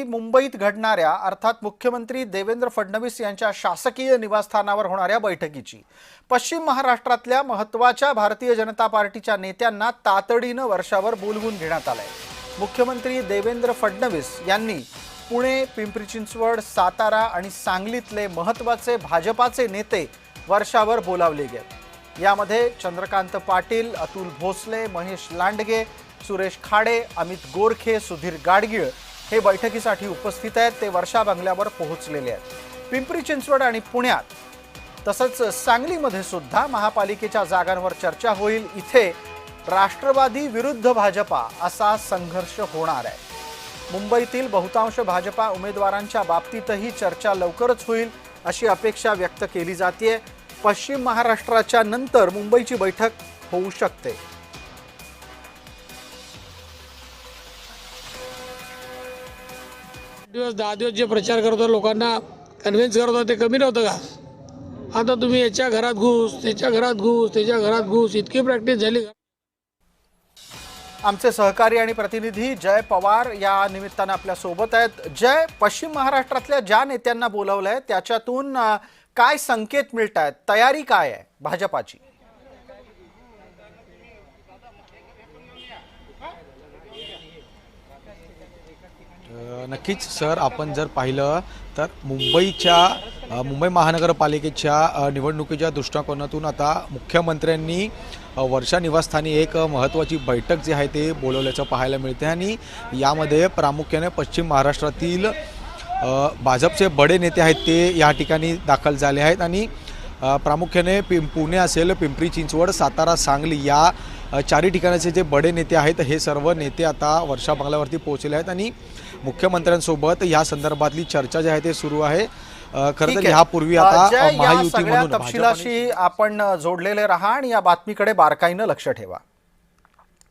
मुंबईत घडणाऱ्या अर्थात मुख्यमंत्री देवेंद्र फडणवीस यांच्या शासकीय निवासस्थानावर होणाऱ्या बैठकीची. पश्चिम महाराष्ट्रातल्या महत्त्वाच्या भारतीय जनता पार्टीच्या नेत्यांना तातडीनं वर्षावर बोलवून घेण्यात आलंय. मुख्यमंत्री देवेंद्र फडणवीस यांनी पुणे पिंपरी चिंचवड सातारा आणि सांगलीतले महत्त्वाचे भाजपाचे नेते वर्षावर बोलावले गेले. यामध्ये चंद्रकांत पाटील अतुल भोसले महेश लांडगे सुरेश खाडे अमित गोरखे सुधीर गाडगीळ हे बैठकीसाठी उपस्थित आहेत. ते वर्षा बंगल्यावर पोहोचलेले आहेत. पिंपरी चिंचवड आणि पुण्यात तसंच सांगलीमध्ये सुद्धा महापालिकेच्या जागांवर चर्चा होईल. इथे राष्ट्रवादी विरुद्ध भाजपा असा संघर्ष होणार आहे. मुंबईतील बहुतांश भाजपा उमेदवारांच्या बाबतीतही चर्चा लवकरच होईल अशी अपेक्षा व्यक्त केली जाते पश्चिम महाराष्ट्राच्या नंतर मुंबईची बैठक होऊ शकते. दिवस दहा दिवस जे प्रचार करत होता लोकांना कन्व्हिन्स करत होता ते कमी नव्हतं का? आता तुम्ही याच्या घरात घुस त्याच्या घरात घुस त्याच्या घरात घुस इतकी प्रॅक्टिस झाली. आमचे सहकारी आणि प्रतिनिधी जय पवार या निमित्तानं आपल्यासोबत आहेत. जय पश्चिम महाराष्ट्रातल्या ज्या नेत्यांना बोलवलंय त्याच्यातून काय संकेत मिळत आहेत तयारी काय आहे भाजपाची? नक्कीच सर आपण जर पाहिलं तर मुंबईच्या मुंबई महानगरपालिकेच्या निवडणुकीच्या दृष्टिकोनातून आता मुख्यमंत्र्यांनी वर्षा निवासस्थानी एक महत्त्वाची बैठक जी आहे ते बोलवल्याचं पाहायला मिळते आणि यामध्ये प्रामुख्याने पश्चिम महाराष्ट्रातील भाजपचे बडे नेते आहेत ते या ठिकाणी दाखल झाले आहेत आणि प्रामुख्याने पिं पुणे असेल पिंपरी चिंचवड सातारा सांगली या अ, चारही ठिकाणाचे जे बडे नेते आहेत हे सर्व नेते आता वर्षा बंगल्यावरती पोहोचले आहेत आणि मुख्यमंत्र्यांसोबत या संदर्भातली चर्चा जी आहे ते सुरू आहे. खरं तर आता महायुती तपशिलाशी आपण जोडलेले राहा आणि या बातमीकडे बारकाईनं लक्ष ठेवा.